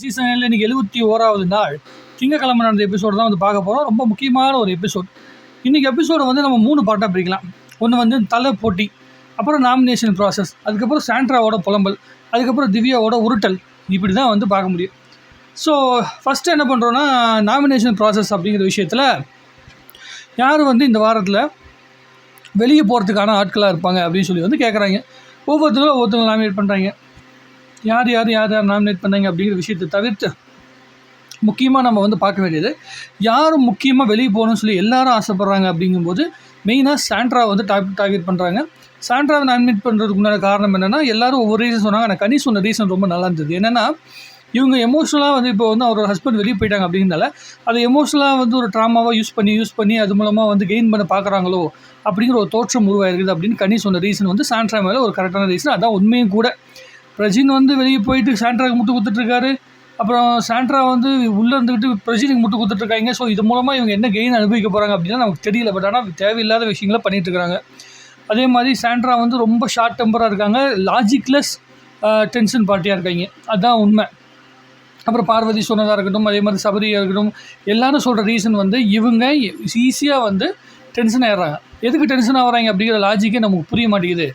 சீசனில் இன்னைக்கு எழுபத்தி ஓராவது நாள். திங்கக்கிழமை நடந்த எபிசோடு தான் வந்து பார்க்க போகிறோம் ரொம்ப முக்கியமான ஒரு எபிசோட் இன்றைக்கி எபிசோடை வந்து நம்ம மூணு பாட்டாக பிரிக்கலாம். ஒன்று வந்து தலை போட்டி அப்புறம் நாமினேஷன் ப்ராசஸ் அதுக்கப்புறம் சாண்ட்ராவோட புலம்பல் அதுக்கப்புறம் திவ்யாவோட உருட்டல். இப்படி தான் வந்து பார்க்க முடியும். ஸோ ஃபஸ்ட்டு என்ன பண்ணுறோன்னா நாமினேஷன் ப்ராசஸ் அப்படிங்கிற விஷயத்தில் யார் வந்து இந்த வாரத்தில் வெளியே போகிறதுக்கான ஆட்களாக இருப்பாங்க அப்படின்னு சொல்லி வந்து கேட்குறாங்க ஒவ்வொருத்தரும் ஒவ்வொருத்தவங்க நாமினேட் பண்ணுறாங்க யார் யார் யார் யார் நாமினேட் பண்ணாங்க அப்படிங்கிற விஷயத்தை தவிர்த்து முக்கியமாக நம்ம வந்து பார்க்க வேண்டியது யார் முக்கியமாக வெளியே போகணும்னு சொல்லி எல்லாரும் ஆசைப்பட்றாங்க அப்படிங்கும்போது மெயினாக சாண்ட்ரா வந்து டார்கெட் டார்கெட் பண்ணுறாங்க சாண்ட்ராவை நாமினேட் பண்ணுறதுக்கு உண்டான காரணம் என்னென்னா எல்லாரும் ஒவ்வொரு ரீசன் சொன்னாங்க. ஆனால் கனி சொன்ன ரீசன் ரொம்ப நல்லா இருந்தது. என்னென்னா இவங்க எமோஷ்னலாக வந்து இப்போ வந்து அவரோட ஹஸ்பண்ட் வெளியே போயிட்டாங்க அப்படிங்கிறனால அதை எமோஷ்னலாக வந்து ஒரு ட்ராமாவாக யூஸ் பண்ணி யூஸ் பண்ணி அது மூலமாக வந்து கெயின் பண்ண பார்க்குறாங்களோ அப்படிங்கிற ஒரு தோற்றம் உருவாயிருக்குது அப்படின்னு கனி சொன்ன ரீசன் வந்து சாண்ட்ரா மேலே ஒரு கரெக்டான ரீசன் அதான் உண்மையும் கூட. பிரஜின் வந்து வெளியே போயிட்டு சாண்ட்ராக்கு முட்டு கொடுத்துட்ருக்காரு அப்புறம் சாண்ட்ரா வந்து உள்ளே இருந்துக்கிட்டு பிரஜினுக்கு முட்டு கொடுத்துட்ருக்காங்க ஸோ இது மூலமாக இவங்க என்ன கெயின் அனுபவிக்க போகிறாங்க அப்படின்னா நமக்கு தெரியல. பட் ஆனால் தேவையில்லாத விஷயங்களை பண்ணிகிட்ருக்காங்க அதே மாதிரி சாண்ட்ரா வந்து ரொம்ப ஷார்ட் டெம்பராக இருக்காங்க. லாஜிக்லெஸ் டென்ஷன் பார்ட்டியாக இருக்காங்க. அதுதான் உண்மை. அப்புறம் பார்வதி சொன்னதாக இருக்கட்டும் அதே மாதிரி சபரியாக இருக்கட்டும் எல்லாரும் சொல்கிற ரீசன் வந்து இவங்க ஈஸியாக வந்து டென்ஷன் ஆகிடுறாங்க எதுக்கு டென்ஷன் ஆகிறாங்க அப்படிங்கிற லாஜிக்கே நமக்கு புரிய மாட்டேங்குது.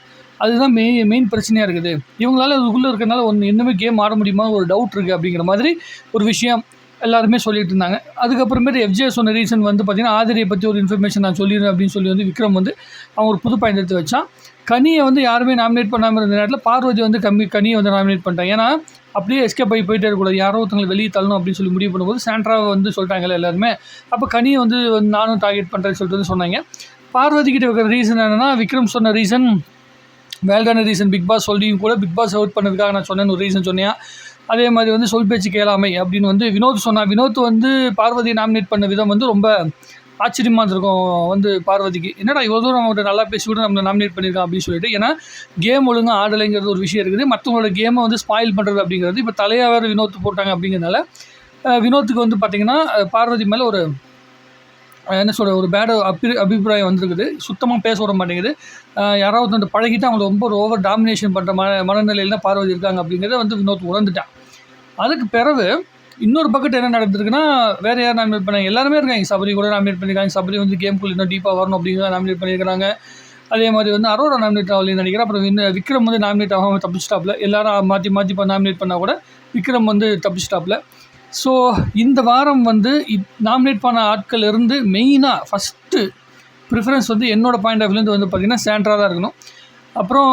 அதுதான் மெயின் மெயின் பிரச்சனையாக இருக்குது. இவங்களால அதுக்குள்ளே இருக்கிறனால ஒன்று இன்னுமே கேம் ஆட முடியுமா? ஒரு டவுட் இருக்குது அப்படிங்கிற மாதிரி ஒரு விஷயம் எல்லாருமே சொல்லிட்டு இருந்தாங்க. அதுக்கப்புறமேட்டு எஃப்ஜே சொன்ன ரீசன் வந்து பார்த்திங்கன்னா ஆதிரியை பற்றி ஒரு இன்ஃபர்மேஷன் நான் சொல்லிடுறேன் அப்படின்னு சொல்லி வந்து விக்ரம் வந்து அவன் ஒரு புது பாயிண்ட் எடுத்து வச்சான். கனியை வந்து யாருமே நாமினேட் பண்ணாமல் இருந்த நேரத்தில் பார்வதி வந்து கம்மி கனியை வந்து நாமினேட் பண்ணிட்டாங்க. ஏன்னா அப்படியே எஸ்கேப் ஆகி போயிட்டே இருக்கக்கூடாது. யாரோ ஒருத்தங்களை வெளியே தள்ளணும் அப்படின்னு சொல்லி முடிவு பண்ணும்போது சாண்ட்ராவை வந்து சொல்லிட்டாங்களே எல்லாருமே. அப்போ கனியை வந்து நானும் டார்கெட் பண்ணுறேன்னு சொல்லிட்டு வந்து சொன்னாங்க. பார்வதி கிட்ட இருக்கிற ரீசன் என்னென்னா விக்ரம் சொன்ன ரீசன் வேல்டான ரீசன் பிக் பாஸ் சொல்லியும் கூட பிக் பாஸ் அவுட் பண்ணதுக்காக நான் சொன்னேன்னு ஒரு ரீசன் சொன்னேன். அதே மாதிரி வந்து சொல் பேச்சு கேளாமை அப்படின்னு வந்து வினோத் சொன்னால் வினோத் வந்து பார்வதியை நாமினேட் பண்ண விதம் வந்து ரொம்ப ஆச்சரியமாக இருந்திருக்கும் வந்து பார்வதிக்கு. என்னடா இவ்வளோ தூரம் அவங்கள்ட்ட நல்லா பேசி கூட நம்ம நாமினேட் பண்ணியிருக்கான் அப்படின்னு சொல்லிட்டு ஏன்னா கேம் ஒழுங்காக ஆடலைங்கிறது ஒரு விஷயம் இருக்குது. மற்றவங்களோட கேமை வந்து ஸ்பாயில் பண்ணுறது அப்படிங்கிறது இப்போ தலையாக வேறு வினோத் போட்டாங்க அப்படிங்கிறதுனால வினோத்துக்கு வந்து பார்த்திங்கன்னா பார்வதி மேலே ஒரு என்ன சொல்ற ஒரு பேட் அபி அபிப்பிராயம் வந்திருக்குது. சுத்தமாக பேச விட மாட்டேங்குது. யாராவது வந்து பழகிட்டு அவங்க ரொம்ப ஒரு ஓவர் டாமினேஷன் பண்ணுற மன மனநிலையில் தான் பார்வதி இருக்காங்க அப்படிங்கிறத வந்து வினோத் உணர்ந்துட்டான். அதுக்கு பிறகு இன்னொரு பக்கெட் என்ன நடந்திருக்குன்னா வேறு யார் நாமினேட் பண்ணாங்க எல்லாருமே இருக்காங்க. சபரி கூட நாமினேட் பண்ணியிருக்காங்க சபரி வந்து கேம்குள்ள இன்னும் டீப்பாக வரணும் அப்படிங்கிறத நாமினேட் பண்ணியிருக்காங்க அதே மாதிரி வந்து அரோரா நாமினேட் ஆகலைன்னு நினைக்கிறேன். அப்புறம் இன்னும் விக்ரம் வந்து நாமினேட் ஆகாமல் தப்பிச்சிட்டாப்ல எல்லாரும் மாற்றி மாற்றி இப்போ நாமினேட் பண்ணால் கூட விக்ரம் வந்து தப்பிச்சிட்டாப்ல ஸோ இந்த வாரம் வந்து நாமினேட் பண்ண ஆட்கள் இருந்து மெயினாக ஃபஸ்ட்டு ப்ரிஃபரன்ஸ் வந்து என்னோட பாயிண்ட் ஆஃப் வியூலேருந்து வந்து பார்த்திங்கன்னா சாண்ட்ரா தான் இருக்கணும். அப்புறம்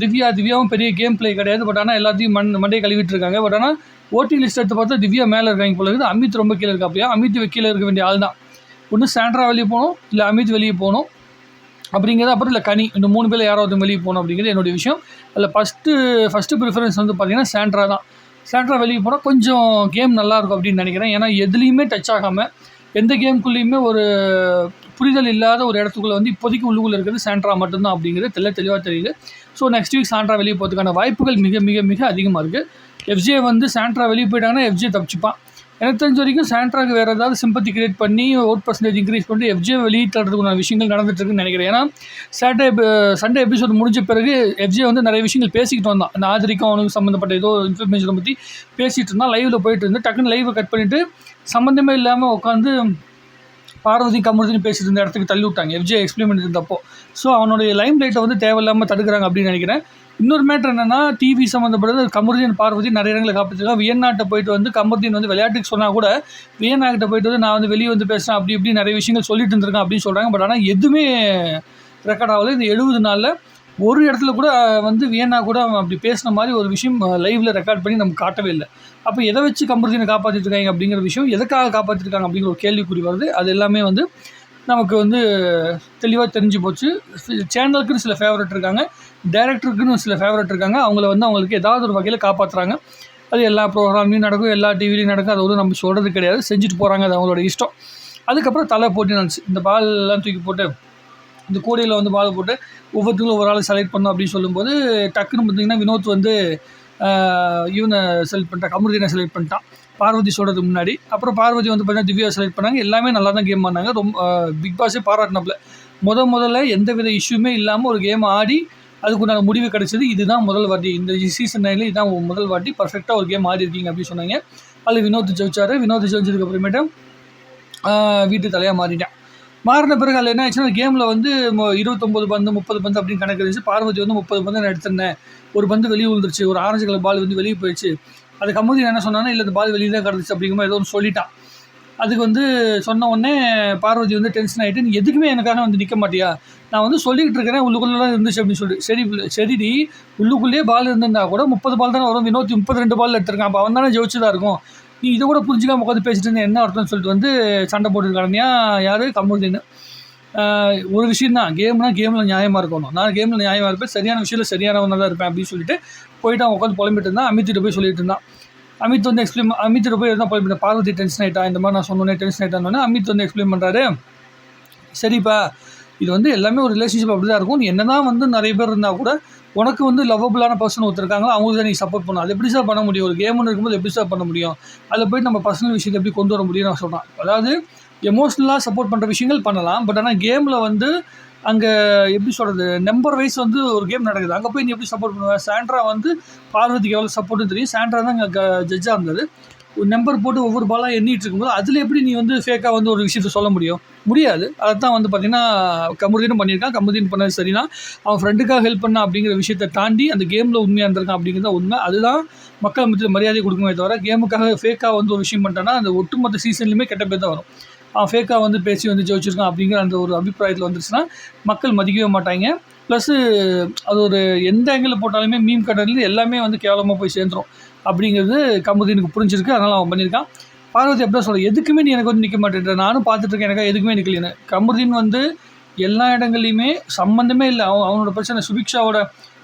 திவ்யா திவ்யாவும் பெரிய கேம் பிளே கிடையாது. பட் ஆனால் எல்லாத்தையும் மண் மண்டையை கழுவிட்டு இருக்காங்க பட் ஆனால் ஓட்டிங் லிஸ்ட் எடுத்து பார்த்தா திவ்யா மேலே இருக்காங்க போல இருக்குது. அமித் ரொம்ப கீழே இருக்காப்பையா அமித் கீழே இருக்க வேண்டிய ஆள் தான். ஒன்று சாண்ட்ரா வெளியே போகணும் இல்லை அமித் வெளியே போகணும் அப்படிங்கிறது அப்புறம் இல்லை கனி இந்த மூணு பேர் யாராவது வெளியே போகணும் அப்படிங்கிறது என்னுடைய விஷயம். அதில் ஃபஸ்ட்டு ஃபஸ்ட்டு ப்ரிஃபரன்ஸ் வந்து பார்த்திங்கன்னா சாண்ட்ரா தான். சாண்ட்ரா வெளியே போனால் கொஞ்சம் கேம் நல்லாயிருக்கும் அப்படின்னு நினைக்கிறேன். ஏன்னா எதுலேயுமே டச் ஆகாமல் எந்த கேம்குள்ளேயுமே ஒரு புரிதல் இல்லாத ஒரு இடத்துக்குள்ளே வந்து இப்போதைக்கு உள்ளுக்குள்ளே இருக்கிறது சாண்ட்ரா மட்டும்தான் அப்படிங்கிறது தெல்ல தெளிவாக தெரியுது ஸோ நெக்ஸ்ட் வீக் சாண்ட்ரா வெளியே போகிறதுக்கான வாய்ப்புகள் மிக மிக மிக அதிகமாக இருக்குது எஃப்ஜே வந்து சாண்ட்ரா வெளியே போயிட்டாங்கன்னா எஃப்ஜே தப்பிச்சுப்பான். எனக்கு தெரிஞ்ச வரைக்கும் சாண்ட்ராக்கு வேறு ஏதாவது சிம்பத்தி கிரியேட் பண்ணி ஓட் பர்சன்டேஜ் இன்க்ரீஸ் பண்ணி எஃப்ஜே வெளியே விஷயங்கள் நடந்துட்டுருக்குன்னு நினைக்கிறேன். ஏன்னா சாட்டர்டே சண்டே எபிசோட் முடிஞ்ச பிறகு எஃப்ஜே வந்து நிறைய விஷயங்கள் பேசிக்கிட்டு வந்தான். அந்த ஆதரிக்கும் அவனுக்கு சம்மந்தப்பட்ட ஏதோ இன்ஃபர்மேஷனை பற்றி பேசிகிட்டு இருந்தான். லைவில் போயிட்டு இருந்து டக்குன்னு லைவை கட் பண்ணிவிட்டு சம்மந்தமே இல்லாமல் உட்காந்து பார்வதி கமருதின்னு பேசிட்டு இருந்த இடத்துக்கு தள்ளி விட்டாங்க. எஃப்ஜே எக்ஸ்பிளைன் பண்ணியிருந்தப்போ இருந்தப்போ. ஸோ அவனுடைய லைம் லைட்டை வந்து தேவையில்லாமல் தடுக்கிறாங்க அப்படின்னு நினைக்கிறேன். இன்னொரு மேட்ரு என்னென்னா டிவி சம்மந்தப்பட்டது கமருதீன் பார்வதி நிறைய இடங்களை காப்பாற்றிருக்காங்க வியன்னாட்டை போயிட்டு வந்து கமருதீன் வந்து விளையாட்டுக்கு சொன்னால் கூட வியன்னாக்கிட்ட போயிட்டு வந்து நான் வந்து வெளியே வந்து பேசுகிறேன் அப்படி இப்படி நிறைய விஷயங்கள் சொல்லிட்டு இருந்திருக்கேன் அப்படின்னு சொல்கிறாங்க பட் ஆனால் எதுவுமே ரெக்கார்ட் ஆகலை. இந்த எழுபது நாளில் ஒரு இடத்துல கூட வந்து வியன்னா கூட அவன் அப்படி பேசின மாதிரி ஒரு விஷயம் லைவில் ரெக்கார்ட் பண்ணி நமக்கு காட்டவே இல்லை. அப்போ எதை வச்சு கமருதீனை காப்பாற்றிட்டு அப்படிங்கிற விஷயம் எதுக்காக காப்பாற்றிருக்காங்க அப்படிங்கிற ஒரு கேள்விக்குறி வருது. அது எல்லாமே வந்து நமக்கு வந்து தெளிவாக தெரிஞ்சு போச்சு. சேனலுக்குன்னு சில ஃபேவரட் இருக்காங்க. டைரக்டருக்குன்னு சில ஃபேவரட் இருக்காங்க. அவங்கள வந்து அவங்களுக்கு ஏதாவது ஒரு வகையில் காப்பாற்றுறாங்க அது எல்லா ப்ரோக்ராம்லையும் நடக்கும் எல்லா டிவிலையும் நடக்கும். அது வந்து நம்ம சொல்கிறது கிடையாது. செஞ்சுட்டு போகிறாங்க அது அவங்களோட இஷ்டம். அதுக்கப்புறம் தலை போட்டி நடந்துச்சு. இந்த பால் எல்லாம் தூக்கி போட்டு இந்த கோடியில் வந்து பால் போட்டு ஒவ்வொருத்தங்களும் ஒரு ஆள் செலக்ட் பண்ணோம் அப்படின்னு சொல்லும்போது டக்குன்னு பார்த்தீங்கன்னா வினோத் வந்து இவனை செலக்ட் பண்ணிட்டான். அமிர்தினை செலக்ட் பண்ணிட்டான். பார்வதி சொல்கிறதுக்கு முன்னாடி. அப்புறம் பார்வதி வந்து பார்த்தீங்கன்னா திவ்யா செலக்ட் பண்ணாங்க. எல்லாமே நல்லா தான் கேம் பண்ணாங்க ரொம்ப பிக் பாஸே பாராட்டினப்பில். முத முதல்ல எந்த வித இஷ்யூமே இல்லாமல் ஒரு கேம் ஆடி அதுக்குண்டான முடிவு கிடைச்சது. இதுதான் முதல் வாட்டி. இந்த சீசன் நைனில் இதுதான் முதல் வாட்டி பர்ஃபெக்டாக ஒரு கேம் ஆடி இருக்கீங்க அப்படின்னு சொன்னாங்க. அதில் வினோத் ஜெயிச்சார். வினோத் ஜெயிச்சதுக்கு அப்புறமேட்டு வீட்டு தலையாக மாறிட்டேன். மாறின பிறகு அதில் என்ன ஆச்சுன்னா கேமில் வந்து இருபத்தொம்பது இருபத்தொம்போது பந்து முப்பது பந்து அப்படின்னு கணக்கு இருந்துச்சு. பார்வதி வந்து முப்பது பந்து நான் எடுத்திருந்தேன். ஒரு பந்து வெளியே விழுந்துருச்சு. ஒரு ஆரஞ்சு கலர் பால் வந்து வெளியே போயிடுச்சு. அதுக்கு கமுதி என்ன சொன்னான்னா இல்லை இந்த பால் வெளியே தான் கிடந்துச்சு அப்படிங்கிற ஏதோ ஒன்று சொல்லிட்டான். அதுக்கு வந்து சொன்ன உடனே பார்வதி வந்து டென்ஷன் ஆகிட்டு நீ எதுக்குமே எனக்காக வந்து நிற்க மாட்டியா? நான் வந்து சொல்லிக்கிட்டு இருக்கிறேன் உள்ளுக்குள்ளே இருந்துச்சு அப்படின்னு சொல்லி. சரி சரிடி. உள்ளுக்குள்ளேயே பால் இருந்திருந்தா கூட முப்பது பால் தானே வரும். வினோத் முப்பது ரெண்டு பால் எடுத்திருக்கான். அப்போ அவன் தானே ஜெயிச்சதாக இருக்கும். நீ இதை கூட புரிஞ்சுக்காம உட்காந்து பேசிட்டு இருந்தேன் என்ன அர்த்தம்னு சொல்லிட்டு வந்து சண்டை போட்டுருக்கானியா யார்? கமருதீன் ஒரு விஷயம் தான். கேம்னா கேமில் நியாயமாக இருக்கணும். நான் கேமில் நியாயமாக இருப்பேன். சரியான விஷயத்தில் சரியானவனாக தான் இருப்பேன் அப்படின்னு சொல்லிட்டு போயிட்டு அவன் உட்காந்து புலம்பிட்டு இருந்தான். அமித்திட்டு போய் சொல்லிட்டு இருந்தான். அமித் வந்து எக்ஸ்பிளைன் அமித் போய் இருந்தால் புலம்பிட்டு பார்வதி டென்ஷன் ஆகிட்டா இந்த மாதிரி நான் சொன்னோன்னே டென்ஷன் ஆகிட்டான்னு அமித் வந்து எக்ஸ்பிளைன் பண்ணுறாரு சரிப்பா இது வந்து எல்லாமே ஒரு ரிலேஷன்ஷிப் அப்படி தான் இருக்கும். என்ன தான் வந்து நிறைய பேர் இருந்தால் கூட உனக்கு வந்து லவ்வபுளான பர்சன் ஒருத்தருக்காங்களோ அவங்களுக்கு தான் நீ சப்போர்ட் பண்ணணும். அது எப்படி சார் பண்ண முடியும்? ஒரு கேம்னு இருக்கும்போது எப்படி சார் பண்ண முடியும்? அதில் போய் நம்ம பர்சனல் விஷயத்தை எப்படி கொண்டு வர முடியும்னு நான் சொல்கிறேன் அதாவது எமோஷ்னலாக சப்போர்ட் பண்ணுற விஷயங்கள் பண்ணலாம். பட் ஆனால் கேமில் வந்து அங்கே எப்படி சொல்கிறது நம்பர் வைஸ் வந்து ஒரு கேம் நடக்குது. அங்கே போய் நீ எப்படி சப்போர்ட் பண்ணுவேன் சாண்ட்ரா வந்து பார்வதிக்கு எவ்வளோ சப்போர்ட்னு தெரியும். சாண்ட்ரா தான் அங்கே ஜட்ஜாக இருந்தது ஒரு நம்பர் போட்டு ஒவ்வொரு பாலாக எண்ணிட்டு இருக்கும்போது அதில் எப்படி நீ வந்து ஃபேக்காக வந்து ஒரு விஷயத்த சொல்ல முடியும்? முடியாது. அதை தான் வந்து பார்த்தீங்கன்னா கமருதீனும் பண்ணியிருக்கான். கமருதீன் பண்ணது சரினா அவன் ஃப்ரெண்டுக்காக ஹெல்ப் பண்ணா அப்படிங்கிற விஷயத்தை தாண்டி அந்த கேமில் உண்மையாக இருந்திருக்கான் அப்படிங்கிறத உண்மை. அதுதான் மக்கள் மத்தியில் மரியாதை கொடுக்குமே தவிர கேமுக்காக ஃபேக்காக வந்து ஒரு விஷயம் பண்ணிட்டான்னா அந்த ஒட்டுமொத்த சீசன்லையுமே கெட்ட பேர் தான் வரும். ஃபேக்காக வந்து பேசி வந்து ஜெயிச்சிருக்கான் அப்படிங்கிற அந்த ஒரு அபிப்பிராயத்தில் வந்துருச்சுன்னா மக்கள் மதிக்கவே மாட்டாங்க. ப்ளஸ்ஸு அது ஒரு எந்த ஆங்கிளில் போட்டாலுமே மீம் கடலேருந்து எல்லாமே வந்து கேவலமாக போய் சேர்ந்துரும். அப்படிங்கிறது கமுதீனுக்கு புரிஞ்சிருக்கு. அதனால் அவன் பண்ணியிருக்கான். பார்வதி எப்படி சொல்ல எதுக்குமே நீ எனக்கு வந்து நிற்க மாட்டேன்ற. நானும் பார்த்துட்ருக்கேன் எனக்கு எதுக்குமே நிற்கலைன்னு கமுதீன் வந்து எல்லா இடங்கள்லையுமே சம்மந்தமே இல்லை. அவன் அவனோட பிரச்சனை சுபிக்ஷாவோட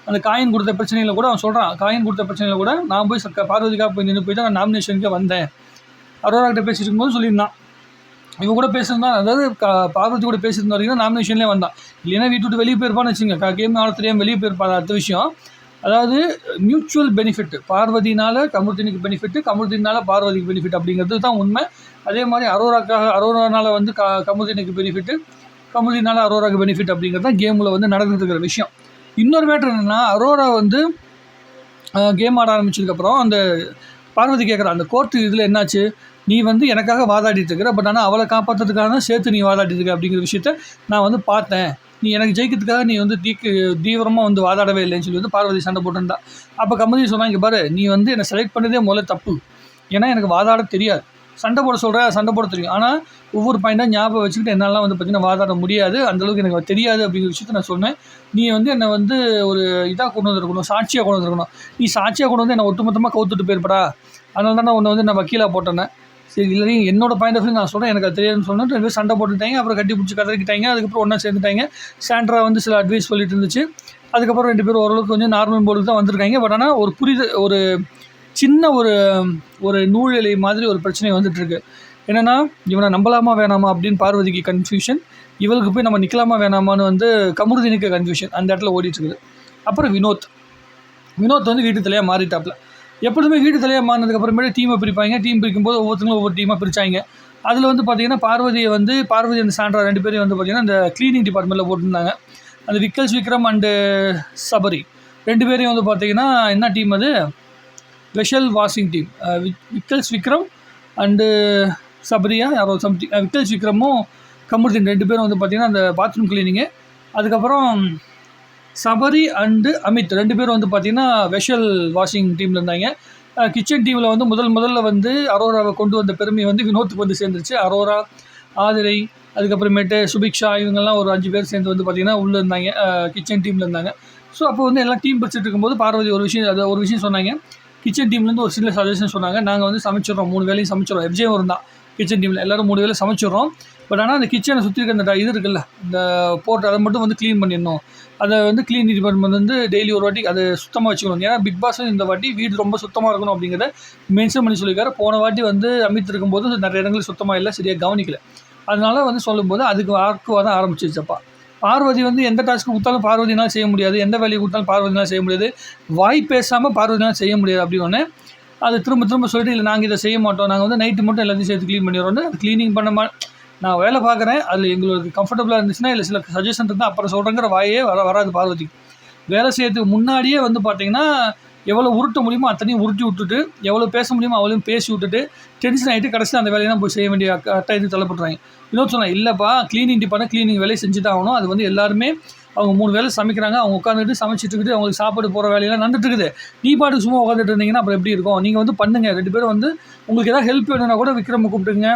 அந்த காயின் கொடுத்த பிரச்சனையில் கூட அவன் சொல்கிறான் காயின் கொடுத்த பிரச்சனையில் கூட நான் போய் பார்வதிக்காக போய் நின்று போய் தான் நான் நாமினேஷனுக்கே வந்தேன். அரோராக்கிட்ட பேசிட்டு இருக்கும்போது சொல்லியிருந்தான். இவங்க கூட பேசியிருந்தா அதாவது பார்வதி கூட பேசியிருந்த வரைக்கும் நாமினேஷன்லேயே வந்தான். இல்லைன்னா வீட்டு விட்டு வெளியே போயிருப்பான்னு வச்சுங்க கேம் ஆட தெரியாமல் வெளியே போயிருப்பா அடுத்த விஷயம். அதாவது மியூச்சுவல் பெனிஃபிட் பார்வதினால கமருதீனுக்கு பெனிஃபிட் கமுர்தினால பார்வதிக்கு பெனிஃபிட் அப்படிங்கிறது தான் உண்மை. அதே மாதிரி அரோராக்காக அரோரானால வந்து க கமருதீனுக்கு பெனிஃபிட் கமுர்தினால அரோராக்கு பெனிஃபிட் அப்படிங்கிறது தான் கேமில் வந்து நடந்துட்டு விஷயம். இன்னொரு மேட்ரு என்னென்னா அரோரா வந்து கேம் ஆட ஆரம்பிச்சதுக்கப்புறம் அந்த பார்வதி கேட்குற அந்த கோர்ட்டு இதில் என்னாச்சு? நீ வந்து எனக்காக வாதாடிட்டு இருக்கிற பட் ஆனால் அவளை காப்பாற்றுறதுக்காக தான் சேர்த்து நீ வாதாடிட்டு இருக்க அப்படிங்கிற விஷயத்த நான் வந்து பார்த்தேன். நீ எனக்கு ஜெயிக்கிறதுக்காக நீ வந்து தீக்கு தீவிரமாக வந்து வாதாடவே இல்லைன்னு சொல்லி வந்து பார்வதி சண்டை போட்டிருந்தா. அப்போ கம்பதி சொன்னாங்க பாரு நீ வந்து என்னை செலக்ட் பண்ணதே முதல்ல தப்பு. ஏன்னா எனக்கு வாதாட தெரியாது. சண்டை போட சொல்கிற சண்டை போட தெரியும். ஆனால் ஒவ்வொரு பாயிண்டாக ஞாபகம் வச்சுக்கிட்டு என்னாலாம் வந்து பார்த்தீங்கன்னா வாதாட முடியாது. அந்தளவுக்கு எனக்கு தெரியாது அப்படிங்கிற விஷயத்த நான் சொன்னேன். நீ வந்து என்னை வந்து ஒரு இதாக கொண்டு வந்துருக்கணும் சாட்சியாக கொண்டு வந்திருக்கணும். நீ சாட்சியாக கொண்டு வந்து என்னை ஒட்டுமொத்தமாக கவுத்துட்டு போயிருப்படா. அதனால தான் நான் உன்னை வந்து நான் வக்கீலாக போட்டேனே சரி இல்லை என்னோட பாயிண்ட் ஆஃப் வியூ நான் சொல்கிறேன் எனக்கு அது தெரியாதுன்னு சொன்னேன். ரெண்டு பேரும் சண்டை போட்டுட்டாங்க அப்புறம் கட்டி பிடிச்சி கதறிக்கிட்டாங்க அதுக்கப்புறம் ஒன்றா சேர்ந்துட்டாங்க. சாண்ட்ரா வந்து சில அட்வைஸ் சொல்லிட்டு இருந்துச்சு. அதுக்கப்புறம் ரெண்டு பேரும் ஓரளவுக்கு கொஞ்சம் நார்மல் போர்டுக்கு தான் வந்திருக்காங்க. பட் ஆனால் ஒரு புரிதல் ஒரு சின்ன ஒரு ஒரு நூலிலை மாதிரி ஒரு பிரச்சனை வந்துட்டுருக்கு. என்னென்னா என்னன்னா இவனை நம்பலாமா வேணாமா அப்படின்னு பார்வதிக்கு கன்ஃபியூஷன் இவளுக்கு போய் நம்ம நிற்கலாமா வேணாமான்னு வந்து கமருதீனுக்கு கன்ஃபியூஷன் அந்த இடத்துல ஓடிட்டுருக்குது அப்புறம் வினோத். வினோத் வந்து வீட்டு தலையாக மாறிட்டாப்ல. எப்பொழுதுமே வீடு தலையாக மாறினதுக்கப்புறமேட்டு டீமை பிரிப்பாங்க. டீம் பிரிக்கும்போது ஒவ்வொருத்தங்களும் ஒவ்வொரு டீமாக பிரித்தாங்க அதில் வந்து பார்த்திங்கன்னா பார்வதியை வந்து பார்வதி அந்த சான்றா ரெண்டு பேரையும் வந்து பார்த்தீங்கன்னா இந்த க்ளீனிங் டிபார்ட்மெண்ட்டில் போட்டிருந்தாங்க. அந்த விக்கல்ஸ் விக்ரம் அண்டு சபரி ரெண்டு பேரையும் வந்து பார்த்தீங்கன்னா என்ன டீம் அது? ஸ்பெஷல் வாஷிங் டீம் விக்கல்ஸ் விக்ரம் அண்டு சபரியா யாரோ சம்திங் விக்கல்ஸ் விக்ரமும் கமருதீன் ரெண்டு பேரும் வந்து பார்த்தீங்கன்னா அந்த பாத்ரூம் க்ளீனிங்கு அதுக்கப்புறம் சபரி அண்டு அமித் ரெண்டு பேரும் வந்து பார்த்தீங்கன்னா வெஷல் வாஷிங் டீமில் இருந்தாங்க. கிச்சன் டீமில் வந்து முதல் முதல்ல வந்து அரோராவை கொண்டு வந்த பெருமை வந்து வினோத்துக்கு வந்து சேர்ந்துருச்சு. அரோரா ஆதிரை அதுக்கப்புறமேட்டு சுபிக்ஷா இவங்கெல்லாம் ஒரு அஞ்சு பேர் சேர்ந்து வந்து பார்த்திங்கன்னா உள்ளே இருந்தாங்க. கிச்சன் டீமில் இருந்தாங்க. ஸோ அப்போ வந்து எல்லாம் டீம் படிச்சுட்டு இருக்கும்போது பார்வதி ஒரு விஷயம் அது ஒரு விஷயம் சொன்னாங்க. கிச்சன் டீம்லேருந்து ஒரு சில சஜஷன் சொன்னாங்க. நாங்கள் வந்து சமைச்சிடுறோம். மூணு வேலையும் சமைச்சிடுறோம். எஃப்ஜே தான் கிச்சன் டீமில் எல்லோரும் மூணு வேலை சமைச்சிடுறோம். பட் ஆனால் அந்த கிச்சனை சுற்றி இருக்க அந்த இது இருக்குல்ல இந்த போர்ட் அதை மட்டும் வந்து க்ளீன் பண்ணிடணும். அதை வந்து க்ளீன் டிபார்ட்மெண்ட் வந்து டெய்லி ஒரு வாட்டி அதை சுத்தமாக வச்சுக்கணும். ஏன்னா பிக் பாஸ் இந்த வாட்டி வீடு ரொம்ப சுத்தமாக இருக்கணும் அப்படிங்கிறத மென்ஷன் பண்ணி சொல்லியிருக்காரு. போன வாட்டி வந்து அமித் இருக்கும்போது நிறைய இடங்கள் சுத்தமாக இல்லை சரியாக கவனிக்கல. அதனால வந்து சொல்லும்போது அதுக்கு வாக்குவாதம் ஆரம்பிச்சிருச்சப்பா. பார்வதி வந்து எந்த டாஸ்க்கு கொடுத்தாலும் பார்வதினால் செய்ய முடியாது. எந்த வேலையை கொடுத்தாலும் பார்வதினால் செய்ய முடியாது. வாய் பேசாமல் பார்வதினால் செய்ய முடியாது அப்படின்னு அது திரும்ப திரும்ப சொல்லிட்டு இல்லை நாங்கள் இதை செய்ய மாட்டோம். நாங்கள் வந்து நைட்டு மட்டும் எல்லாத்தையும் சேர்த்து க்ளீன் பண்ணிடுறோம் அது க்ளீனிங் பண்ண மா நான் வேலை பார்க்குறேன் அதில் எங்களுக்கு கம்ஃபர்டபுளாக இருந்துச்சுன்னா இல்லை சில சஜஷன் இருந்தால் அப்புறம் சொல்கிறேங்கிற வாயே வர வராது பார்வதிக்கு வேலை செய்யறதுக்கு முன்னாடியே வந்து பார்த்தீங்கன்னா எவ்வளோ உருட்ட முடியுமோ அத்தனையும் உருட்டி விட்டுட்டு எவ்வளோ பேச முடியுமோ அவ்வளோ பேசி விட்டுட்டு டென்ஷன் ஆகிட்டு கடைசியில் அந்த வேலையெல்லாம் போய் செய்ய வேண்டிய க- கட்டாயத்துக்கு தள்ளப்படுறாங்க இன்னொரு சொன்னால் இல்லைப்பா க்ளீனிங் டிபார்ட்மெண்ட் க்ளீனிங் வேலையை செஞ்சு தான் ஆகணும். அது வந்து எல்லாருமே அவங்க மூணு வேலை சமைக்கிறாங்க. அவங்க உட்காந்துட்டு சமைச்சிட்டு இருக்குது. அவங்களுக்கு சாப்பாடு போகிற வேலையெல்லாம் நடந்துட்டு இருக்குது. நீ பாட்டுக்கு சும்மா உட்காந்துட்டு இருந்தீங்கன்னா அப்புறம் எப்படி இருக்கும்? நீங்கள் வந்து பண்ணுங்கள் ரெண்டு பேரும் வந்து உங்களுக்கு ஏதாவது ஹெல்ப் வேணும்னா கூட விக்ரமை கூப்பிட்டுங்க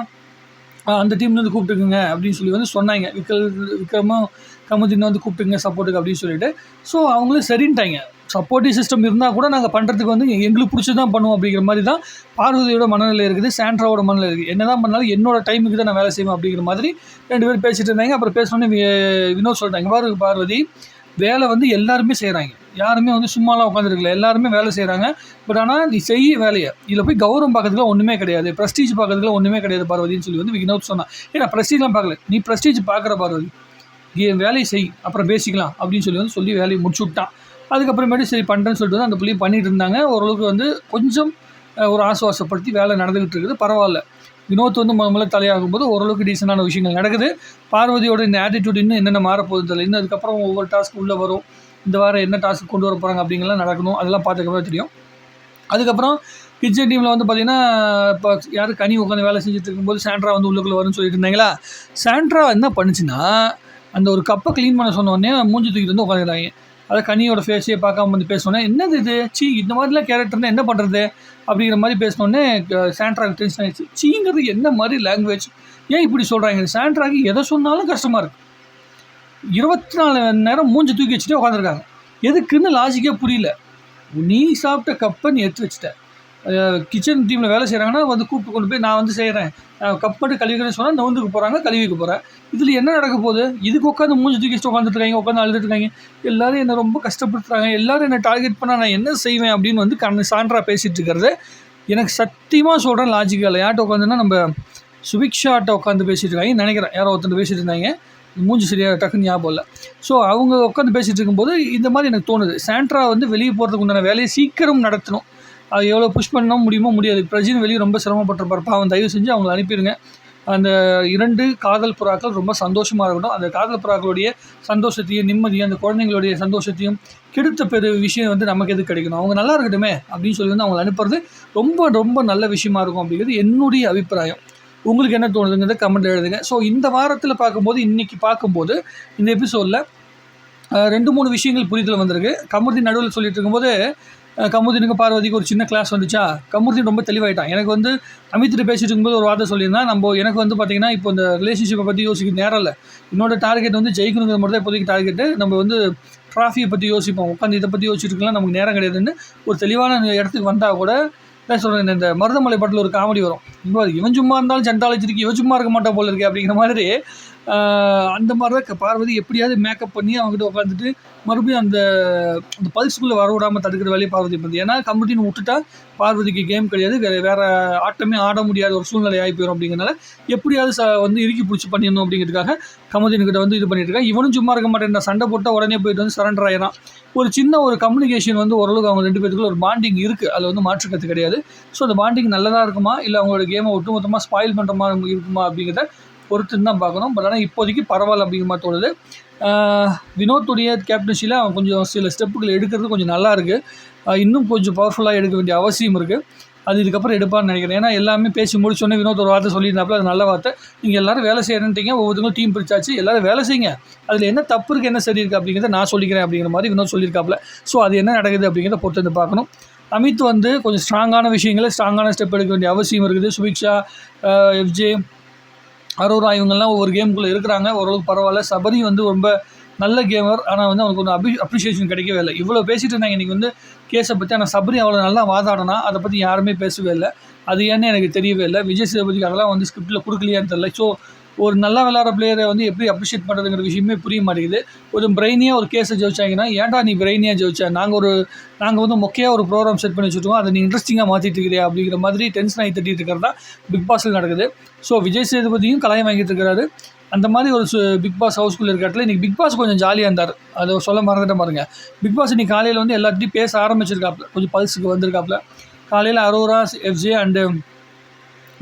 அந்த டீம்லேருந்து கூப்பிட்டுக்குங்க அப்படின்னு சொல்லி வந்து சொன்னாங்க. விக்கல் விக்ரமும் கமுதினும் வந்து கூப்பிட்டுங்க சப்போர்ட்டுக்கு அப்படின்னு சொல்லிட்டு. ஸோ அவங்களும் சரின்ட்டாங்க. சப்போர்ட்டிவ் சிஸ்டம் இருந்தால் கூட நாங்கள் பண்ணுறதுக்கு வந்து எங்களுக்கு பிடிச்சி தான் பண்ணுவோம் அப்படிங்கிற மாதிரி தான் பார்வதியோட மனநிலை இருக்குது சாண்ட்ராவோட மனநிலை இருக்குது. என்ன தான் பண்ணாலும் என்னோட டைமுக்கு தான் நான் வேலை செய்வேன் அப்படிங்கிற மாதிரி ரெண்டு பேரும் பேசிட்டு இருந்தாங்க. அப்புறம் பேசணுன்னு வினோத் சொல்லிட்டாங்க. பாரு பார்வதி வேலை வந்து எல்லாருமே செய்கிறாங்க யாருமே வந்து சும்மாலாம் உட்காந்துருக்கல எல்லாருமே வேலை செய்கிறாங்க பட் ஆனால் நீ செய்ய வேலையை. இதில் போய் கௌரவம் பார்க்கறதுக்குலாம் ஒன்றுமே கிடையாது. ப்ரெஸ்டீஜ் பார்க்கறதுக்குலாம் ஒன்றுமே கிடையாது பார்வதின்னு சொல்லி வந்து வினோத் சொன்னான். ஏன்னா ப்ரெஸ்டீஜ்லாம் பார்க்கல. நீ ப்ரெஸ்டீஜ் பார்க்குற பார்வதி. நீ வேலையை செய். அப்புறம் பேசிக்கலாம் அப்படின்னு சொல்லி வந்து சொல்லி வேலையை முடிச்சு விட்டான். அதுக்கப்புறமேட்டு சரி பண்ணுறேன்னு சொல்லிட்டு வந்து அந்த பிள்ளையும் பண்ணிட்டு இருந்தாங்க. ஓரளவுக்கு வந்து கொஞ்சம் ஒரு ஆசுவாசப்படுத்தி வேலை நடந்துக்கிட்டு இருக்குது. பரவாயில்ல. வினோத் வந்து முதல்ல தலையாகும் போது ஓரளவுக்கு டீசெண்டான விஷயங்கள் நடக்குது. பார்வதியோட இந்த ஆட்டிடியூட் இன்னும் என்னென்ன மாறப்போகுது தெரியல. இன்னும் அதுக்கப்புறம் ஒவ்வொரு டாஸ்க் உள்ளே வரும். இந்த வாரம் என்ன டாஸ்க் கொண்டு வர போகிறாங்க அப்படிங்கலாம் நடக்கணும். அதெல்லாம் பார்த்துக்கவே தெரியும். அதுக்கப்புறம் கிச்சன் டீமில் வந்து பார்த்திங்கன்னா இப்போ யார் கனி உட்காந்து வேலை செஞ்சுட்டு இருக்கும்போது சாண்ட்ரா வந்து உள்ளுக்குள்ளே வரும்னு சொல்லிட்டு இருந்தாங்களா? சாண்ட்ரா என்ன பண்ணுச்சுன்னா அந்த ஒரு கப்பை க்ளீன் பண்ண சொன்னோடனே மூஞ்சி தூக்கிட்டு வந்து உட்காந்துக்கிறாங்க அதை கனியோட ஃபேஸே பார்க்காம வந்து பேசினோன்னே என்னது இது? சீ இந்த மாதிரிலாம் கேரக்டர்னா என்ன பண்ணுறது அப்படிங்கிற மாதிரி பேசினோடனே சாண்ட்ராக் டென்ஷன் ஆயிடுச்சு. சீங்கிறது என்ன மாதிரி லாங்குவேஜ் ஏன் இப்படி சொல்கிறாங்க சாண்ட்ராக்கு எதை சொன்னாலும் கஷ்டமாக இருக்குது இருபத்தி நாலு மணி நேரம் மூஞ்சி தூக்கி வச்சுட்டே உட்காந்துருக்காங்க எதுக்குன்னு லாஜிக்கே புரியல. நீ சாப்பிட்ட கப்பை நீ எடுத்து வச்சுட்ட. கிச்சன் டீமில் வேலை செய்கிறாங்கன்னா வந்து கூப்பிட்டு கொண்டு போய் நான் வந்து செய்கிறேன் கப்பட்டு கழுவிக்கிறேன்னு சொன்னால் நவுந்துக்கு போகிறாங்க கழுவிக்க போகிறேன் இதில் என்ன நடக்க போகுது? இதுக்கு உட்காந்து மூஞ்சி தூக்கி உட்காந்துட்டு இருக்காங்க உட்காந்து அழுதுட்டு இருக்காங்க. என்னை ரொம்ப கஷ்டப்படுத்துறாங்க. எல்லோரும் என்னை டார்கெட் பண்ணால் நான் என்ன செய்வேன் அப்படின்னு வந்து கண் சான்றாக பேசிகிட்டு இருக்கிறது. எனக்கு சத்தியமாக சொல்கிறேன் லாஜிக்கல் யார்கிட்ட உட்காந்துன்னா நம்ம சுபிக்ஷாட்ட உட்காந்து பேசிகிட்டு இருக்காங்க. நினைக்கிறேன் யாரோ ஒருத்தர் பேசிகிட்டு இருந்தாங்க. மூஞ்சி சரியாக டக்குன்னு ஞாபகம் இல்லை. ஸோ அவங்க உட்காந்து பேசிகிட்டு இருக்கும்போது இந்த மாதிரி எனக்கு தோணுது. சாண்ட்ரா வந்து வெளியே போகிறதுக்கு உண்டான வேலையை சீக்கிரம் நடத்தணும். அது எவ்வளோ புஷ் பண்ண முடியுமோ முடியாது. பிரஜின் வெளியே ரொம்ப சிரமப்பட்டிருப்பார். பாவம் தயவு செஞ்சு அவங்களை அனுப்பிடுங்க அந்த இரண்டு காதல் புறாக்கள் ரொம்ப சந்தோஷமாக இருக்கட்டும். அந்த காதல் புறாக்களுடைய சந்தோஷத்தையும் நிம்மதியும் அந்த குழந்தைங்களுடைய சந்தோஷத்தையும் கெடுத்த பெரு விஷயம் வந்து நமக்கு எது கிடைக்கணும்? அவங்க நல்லா இருக்கட்டுமே அப்படின்னு சொல்லி வந்து அவங்களை அனுப்புறது ரொம்ப ரொம்ப நல்ல விஷயமா இருக்கும் அப்படிங்கிறது என்னுடைய அபிப்பிராயம். உங்களுக்கு என்ன தோணுதுங்கிறத கமெண்ட் எழுதுங்க. ஸோ இந்த வாரத்தில் பார்க்கும்போது இன்றைக்கி பார்க்கும்போது இந்த எபிசோடில் ரெண்டு மூணு விஷயங்கள் புரிதல் வந்திருக்கு. கமர்தி நடுவில் சொல்லிட்டு இருக்கும்போது கமுதினுக்கு பார்வதிக்கு ஒரு சின்ன கிளாஸ் வந்துச்சா? கமுதின் ரொம்ப தெளிவாயிட்டான். எனக்கு வந்து அமித்திட்ட பேசிட்டு இருக்கும்போது ஒரு வார்த்தை சொல்லியிருந்தேன் நம்ம எனக்கு வந்து பார்த்தீங்கன்னா இப்போ இந்த ரிலேஷன்ஷிப்பை பற்றி யோசிக்க நேரம் இல்லை. என்னோட டார்கெட் வந்து ஜெயிக்கணுங்கிற மட்டும் தான் இப்போதைக்கு டார்கெட்டு நம்ம வந்து ட்ராஃபியை பற்றி யோசிப்போம். உட்காந்து இதை பற்றி யோசிச்சுருக்கலாம் நமக்கு நேரம் கிடையாதுன்னு ஒரு தெளிவான இடத்துக்கு வந்தால் கூட என்ன சொல்கிறேன் இந்த மருதமலை படத்தில் ஒரு காமெடி வரும். இப்போ இவன் சும்மா இருந்தாலும் சண்டாளிச்சிருக்கு இவன் சும்மா இருக்க மாட்டோம் போல இருக்கு அப்படிங்கிற மாதிரி அந்த மாதிரி தான் பார்வதி எப்படியாவது மேக்கப் பண்ணி அவங்ககிட்ட உட்காந்துட்டு மறுபடியும் அந்த அந்த பல்ஸ்குள்ளே வர விடாமல் தடுக்கிற வேலையை பார்வதி பண்ணுது. ஏன்னா கம்பெனின்னு விட்டுட்டா பார்வதிக்கு கேம் கிடையாது. வேறு வேறு ஆட்டமே ஆட முடியாத ஒரு சூழ்நிலை ஆகி போயிடும் அப்படிங்கிறனால எப்படியாவது ச வந்து இறுக்கி பிடிச்சி பண்ணிடணும் அப்படிங்கிறதுக்காக கமதின்கிட்ட வந்து இது பண்ணிட்டு இருக்கான் இவனும் சும்மா இருக்க மாட்டேன். நான் சண்டை போட்டால் உடனே போயிட்டு வந்து சரண்டர் ஆயிடான் ஒரு சின்ன ஒரு கம்யூனிகேஷன் வந்து ஓரளவுக்கு அவங்க ரெண்டு பேருக்குள்ள ஒரு பாண்டிங் இருக்குது அதில் வந்து மாற்றுக்கிறது கிடையாது. ஸோ அந்த பாண்டிங் நல்லதாக இருக்குமா? இல்லை அவங்களோட கேமை ஒட்டுமொத்தமாக ஸ்பாயில் பண்ணுற மாதிரி இருக்குமா அப்படிங்கிறத பொறுத்துன்னு தான் பார்க்கணும். பட் ஆனால் இப்போதைக்கு பரவாயில்ல அப்படிங்கிற மாதிரி தோணுது. வினோத்துடைய கேப்டன்சியில் அவன் கொஞ்சம் சில ஸ்டெப்புகள் எடுக்கிறது கொஞ்சம் நல்லா இருக்குது இன்னும் கொஞ்சம் பவர்ஃபுல்லாக எடுக்க வேண்டிய அவசியம் இருக்குது அது இதுக்கப்புறம் எடுப்பான்னு நினைக்கிறேன். ஏன்னா எல்லாமே பேசி முடிச்சோடனே வினோத் ஒரு வார்த்தை சொல்லியிருந்தாப்புல அது நல்ல வார்த்தை. நீங்கள் எல்லோரும் வேலை செய்யறேன்ட்டீங்க ஒவ்வொருத்தங்களும் டீம் பிரிச்சாச்சு எல்லாரும் வேலை செய்யுங்க. அதில் என்ன தப்பு இருக்குது என்ன சரி இருக்குது அப்படிங்கிறத நான் சொல்லிக்கிறேன் அப்படிங்கிற மாதிரி வினோத் சொல்லியிருக்காப்புல. ஸோ அது என்ன நடக்குது அப்படிங்கிறத பொறுத்து வந்து பார்க்கணும். அமித் வந்து கொஞ்சம் ஸ்ட்ராங்கான விஷயங்களை ஸ்ட்ராங்கான ஸ்டெப் எடுக்க வேண்டிய அவசியம் இருக்குது. சுபிக்ஷா எஃப்ஜே அரோரா இவங்கெல்லாம் ஒவ்வொரு கேமுக்குள்ளே இருக்கிறாங்க. ஓரளவுக்கு பரவாயில்ல. சபரி வந்து ரொம்ப நல்ல கேமர் ஆனால் வந்து அவனுக்கு ஒன்றும் அபி அப்ரிஷியேஷன் கிடைக்கவே இல்லை. இவ்வளோ பேசிகிட்டு இருந்தாங்க. இன்றைக்கி வந்து கேஸை பற்றி ஆனால் சபரி அவ்வளோ நல்லா வாதாடினா அதை பற்றி யாருமே பேசவே இல்லை. அது ஏன்னு எனக்கு தெரியவே இல்லை. விஜய் சேதுபதிக்கு அதெல்லாம் வந்து ஸ்கிரிப்டில் கொடுக்கலையான்னு தெரியல. ஸோ ஒரு நல்லா விளாட்ற பிளேயரை வந்து எப்படி அப்ரிஷியேட் பண்ணுறதுங்கிற விஷயமே புரிய மாட்டேங்குது. ஒரு பிரெயினியாக ஒரு கேஸை ஜெயிச்சாங்கன்னா ஏன்டா நீ பிரெயினியாக ஜெயிச்சா? நாங்கள் ஒரு நாங்கள் வந்து மொக்கையாக ஒரு ப்ரோக்ராம் செட் பண்ணி வச்சுருக்கோம் அதை நீ இன்ட்ரெஸ்டிங்காக மாற்றிட்டு இருக்கிறியா அப்படிங்கிற மாதிரி டென்ஷன் ஆகி தட்டிட்டு இருக்கிறதா பிக் பாஸில் நடக்குது. ஸோ விஜய் சேதுபதியும் கலாயம் வாங்கிட்டு இருக்கிறாரு. அந்த மாதிரி ஒரு பிக் பாஸ் ஹவுஸ்குள்ளே இருக்க இடத்துல இன்றைக்கி பிக் பாஸ் கொஞ்சம் ஜாலியாக இருந்தார். அதை சொல்ல மறந்துட்டே பாருங்க. பிக் பாஸ் இன்னைக்கு காலையில் வந்து எல்லாத்தையும் பேச ஆரம்பிச்சிருக்காப்புல. கொஞ்சம் பல்ஸுக்கு வந்திருக்காப்புல. காலையில் அரோரா எஃப்ஜே அண்டு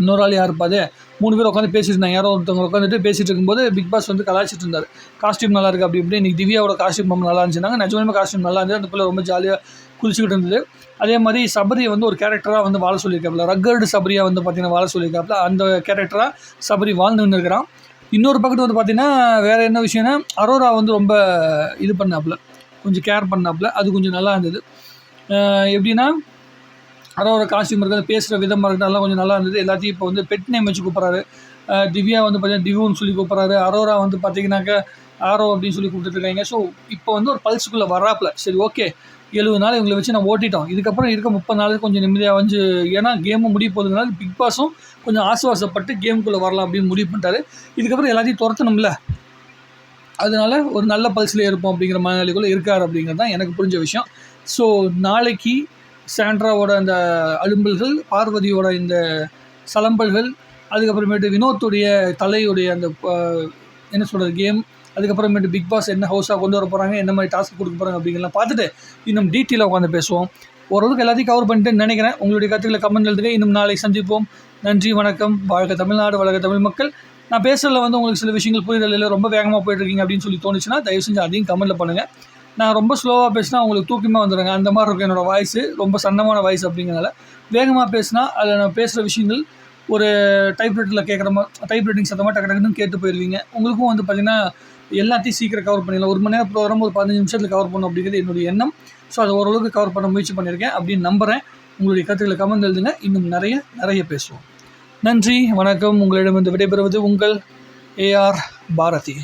இன்னொரு ஆள் யார் இருப்பாது மூணு பேர் உட்காந்து பேசிட்டு இருந்தாங்க யாரோ ஒருத்தவங்க உட்காந்துட்டு பேசிட்டு இருக்கும்போது பிக் பாஸ் வந்து கலாச்சிட்டு இருந்தார் காஸ்டியூம் நல்லா இருக்குது அப்படி இப்படி இன்றைக்கி திவ்யாவோட காஸ்டியூம் ரொம்ப நல்லா இருந்துச்சுனாங்க நிஜமே காஸ்டியூம் நல்லா இருந்தது. அந்த பிள்ளை ரொம்ப ஜாலியாக குளிச்சுக்கிட்டு இருந்தது. அதே மாதிரி சபரியை வந்து ஒரு கேரக்டராக வந்து வாழ சொல்லியிருக்காப்புல. ரக்கர்டு சபரியாக வந்து பார்த்தீங்கன்னா வாழ சொல்லியிருக்காப்புல. அந்த கேரக்டராக சபரி வாழ்ந்து இருக்கிறான் இன்னொரு பக்கத்து வந்து பார்த்தீங்கன்னா வேறு என்ன விஷயம்னா அரோரா வந்து ரொம்ப இது பண்ணாப்புல. கொஞ்சம் கேர் பண்ணாப்புல. அது கொஞ்சம் நல்லா இருந்தது. எப்படின்னா அரோரா காஸ்டியூம் இருக்குது பேசுகிற விதமாக இருக்குது அதெல்லாம் கொஞ்சம் நல்லா இருந்தது. எல்லாத்தையும் இப்போ வந்து பெட் நேம் வச்சு கூப்பிட்றாரு. திவ்யா வந்து பார்த்தீங்கன்னா திவ்யூன்னு சொல்லி கூப்பிட்றாரு. அரோரா வந்து பார்த்தீங்கன்னாக்கா ஆரோ அப்படின்னு சொல்லி கூப்பிட்டுருக்காங்க ஸோ இப்போ வந்து ஒரு பல்ஸுக்குள்ளே வராப்புல. சரி ஓகே எழுபது நாள் இவங்களை வச்சு நான் ஓட்டிட்டோம். இதுக்கப்புறம் இருக்க முப்பது நாளுக்கு கொஞ்சம் நிம்மதியாக வந்து ஏன்னா கேமும் முடிய போகுதுனால பிக் பாஸும் கொஞ்சம் ஆசுவாசப்பட்டு கேமுக்குள்ளே வரலாம் அப்படின்னு முடிவு பண்ணிட்டாரு. இதுக்கப்புறம் எல்லாத்தையும் துரத்தணும்ல. அதனால ஒரு நல்ல பல்ஸில் இருப்போம் அப்படிங்கிற மனநிலைக்குள்ளே இருக்கார் அப்படிங்கிறது தான் எனக்கு புரிஞ்ச விஷயம். ஸோ நாளைக்கு சாண்ட்ராவோட அந்த அலும்பல்கள் பார்வதியோட இந்த சலம்பல்கள் அதுக்கப்புறமேட்டு வினோத்துடைய தலையுடைய அந்த என்ன சொல்கிறது கேம் அதுக்கப்புறமேட்டு பிக் பாஸ் என்ன ஹவுஸாக கொண்டு வர போகிறாங்க என்ன மாதிரி டாஸ்க் கொடுக்க போகிறாங்க அப்படிங்கலாம் பார்த்துட்டு இன்னும் டீட்டெயிலாக உட்காந்து பேசுவோம். ஓரளவுக்கு எல்லாத்தையும் கவர் பண்ணிட்டு நினைக்கிறேன். உங்களுடைய கருத்துக்களை கமெண்ட் எழுதுங்க. இன்னும் நாளை சந்திப்போம். நன்றி வணக்கம். வாழ்க தமிழ்நாடு வழக்க தமிழ் மக்கள். நான் பேசுகிறதுல வந்து உங்களுக்கு சில விஷயங்கள் புரிதல் இல்லை. ரொம்ப வேகமாக போயிட்டுருக்கீங்க அப்படின்னு சொல்லி தோணுச்சுன்னா தயவு செஞ்சு அதையும் கமெண்ட்டில் பண்ணுங்கள் நான் ரொம்ப ஸ்லோவாக பேசினா அவங்களுக்கு தூக்கமாக வந்துடுங்க அந்த மாதிரி இருக்கும் என்னோடய வாய்ஸு ரொம்ப சன்னமான வாய்ஸ் அப்படிங்கிறனால. வேகமாக பேசினா அதில் நான் பேசுகிற விஷயங்கள் ஒரு டைப்ரைட்டரில் கேட்குற மாதிரி டைப்ரைட்டிங் சத்தமாக டக்கு டக்குன்னு கேட்டு போயிடுவீங்க உங்களுக்கும் வந்து பார்த்திங்கன்னா எல்லாத்தையும் சீக்கிரம் கவர் பண்ணிடலாம். ஒரு மணி நேரம் ப்ரோக்ராம் ஒரு பதினஞ்சு நிமிஷத்தில் கவர் பண்ணணும் அப்படிங்கிறது என்னுடைய எண்ணம். ஸோ அதை ஓரளவுக்கு கவர் பண்ண முயற்சி பண்ணியிருக்கேன் அப்படின்னு நம்புகிறேன் உங்களுடைய கருத்துக்களை கமெண்ட் எழுதுங்க. இன்னும் நிறைய நிறைய பேசுவோம். நன்றி வணக்கம். உங்களிடம் வந்து விடைபெறுவது உங்கள் ஏஆர் பாரதி.